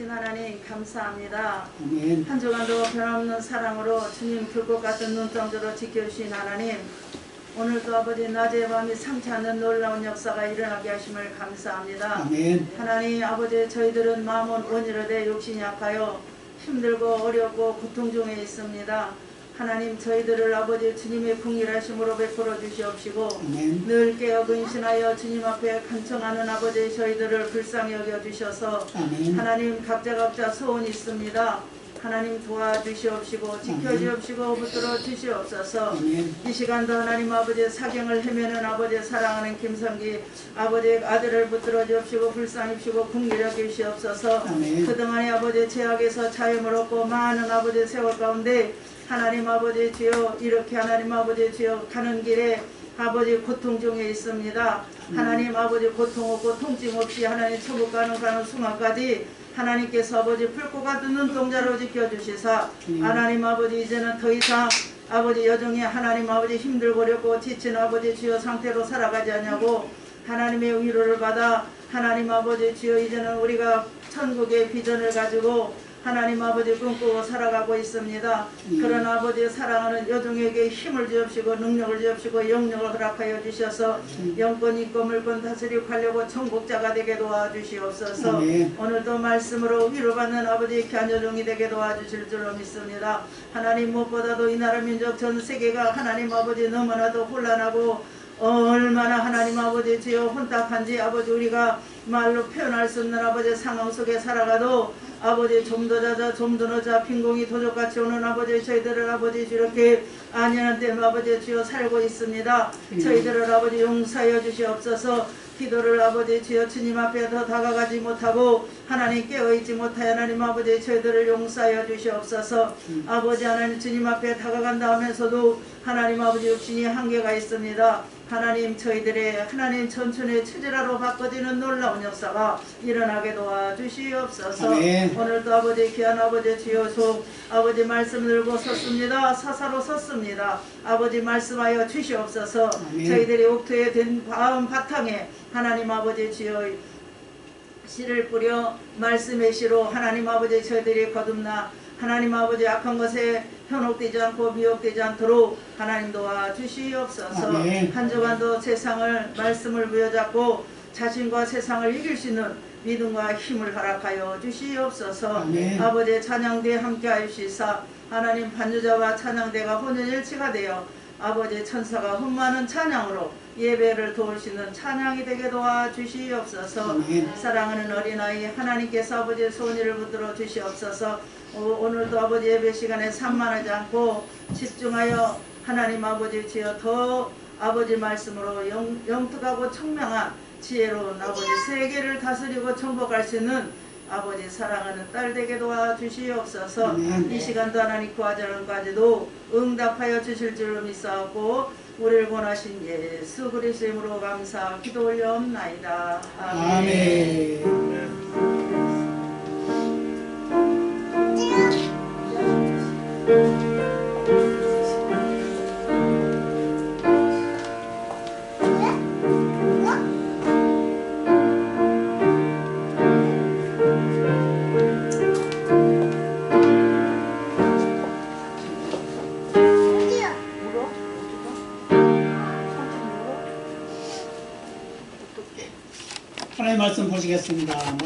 주신 하나님 감사합니다. 아멘. 한 주간도 변함없는 사랑으로 주님 불꽃 같은 눈동자로 지켜주신 하나님 오늘도 아버지 낮에 밤이 상치 않는 놀라운 역사가 일어나게 하심을 감사합니다. 아멘. 하나님 아버지 저희들은 마음은 원이로되 육신이 약하여 힘들고 어렵고 고통 중에 있습니다. 하나님 저희들을 아버지 주님의 궁일하심으로 베풀어 주시옵시고 아멘. 늘 깨어 근신하여 주님 앞에 간청하는 아버지 저희들을 불쌍히 여겨 주셔서 아멘. 하나님 각자 각자 소원이 있습니다. 하나님 도와주시옵시고 지켜주옵시고 붙들어 주시옵소서 아멘. 이 시간도 하나님 아버지 사경을 헤매는 아버지 사랑하는 김성기 아버지 아들을 붙들어 주옵시고 불쌍히 주시고 궁리려 주시옵소서 아멘. 그동안에 아버지 죄악에서 자유를 얻고 많은 아버지 세월 가운데 하나님 아버지 주여 이렇게 하나님 아버지 주여 가는 길에 아버지 고통 중에 있습니다. 하나님 아버지 고통 없고 통증 없이 하나님 천국 가는 가는 순간까지 하나님께서 아버지 불꽃 같은 눈동자로 지켜주시사 음. 하나님 아버지 이제는 더 이상 아버지 여정에 하나님 아버지 힘들고 어렵고 지친 아버지 주여 상태로 살아가지 않냐고 하나님의 위로를 받아 하나님 아버지 주여 이제는 우리가 천국의 비전을 가지고 하나님 아버지 꿈꾸고 살아가고 있습니다. 음. 그런 아버지 사랑하는 여종에게 힘을 주옵시고 능력을 주옵시고 영력을 허락하여 주셔서 영권 있고 물권 다스리고 가려고 천국자가 되게 도와주시옵소서. 오늘도 말씀으로 위로받는 아버지 귀한 여종이 되게 도와주실 줄로 믿습니다. 하나님 무엇보다도 이 나라 민족 전 세계가 하나님 아버지 너무나도 혼란하고 얼마나 하나님 아버지 주여 혼탁한지 아버지 우리가 말로 표현할 수 없는 아버지 상황 속에 살아가도 아버지 좀 더 자자 좀더 늦자 빈공이 도적같이 오는 아버지 저희들을 아버지 이렇게 안연한 때 아버지 주여 살고 있습니다. 저희들을 아버지 용서하여 주시옵소서. 기도를 아버지 주여 주님 앞에 더 다가가지 못하고 하나님 깨어있지 못하여 하나님 아버지 저희들을 용서하여 주시옵소서. 아버지 하나님 주님 앞에 다가간다 하면서도 하나님 아버지 육신이 한계가 있습니다. 하나님 저희들의 하나님 천천히 체질화로 바꿔지는 놀라운 역사가 일어나게 도와주시옵소서 아멘. 오늘도 아버지 귀한 아버지 주여서 아버지 말씀 들고 섰습니다 사사로 섰습니다 아버지 말씀하여 주시옵소서 아멘. 저희들이 옥토에 된 다음 바탕에 하나님 아버지 주여 씨를 뿌려 말씀의 씨로 하나님 아버지 저희들이 거듭나 하나님 아버지 악한 것에 현혹되지 않고 미혹되지 않도록 하나님 도와 주시옵소서 아멘. 한 주간도 세상을 말씀을 부여잡고 자신과 세상을 이길 수 있는 믿음과 힘을 허락하여 주시옵소서 아멘. 아버지 찬양대 함께하여 주시사 하나님 반주자와 찬양대가 혼연일치가 되어 아버지 천사가 흠많은 찬양으로 예배를 도우시는 찬양이 되게 도와 주시옵소서 아멘. 사랑하는 어린아이 하나님께서 아버지의 소원을 붙들어 주시옵소서 오- 오늘도 아버지 예배 시간에 산만하지 않고 집중하여 하나님 아버지 주여 더 아버지 말씀으로 영, 영특하고 청명한 지혜로운 아버지 세계를 다스리고 정복할 수 있는 아버지 사랑하는 딸 되게 도와주시옵소서 아멘. 이 시간도 하나님 구하자는까지도 응답하여 주실 줄로 믿사옵고 우리를 원하신 예수 그리스도의 이름으로 감사 기도 올려옵나이다 아멘. 하나님 말씀 보시겠습니다.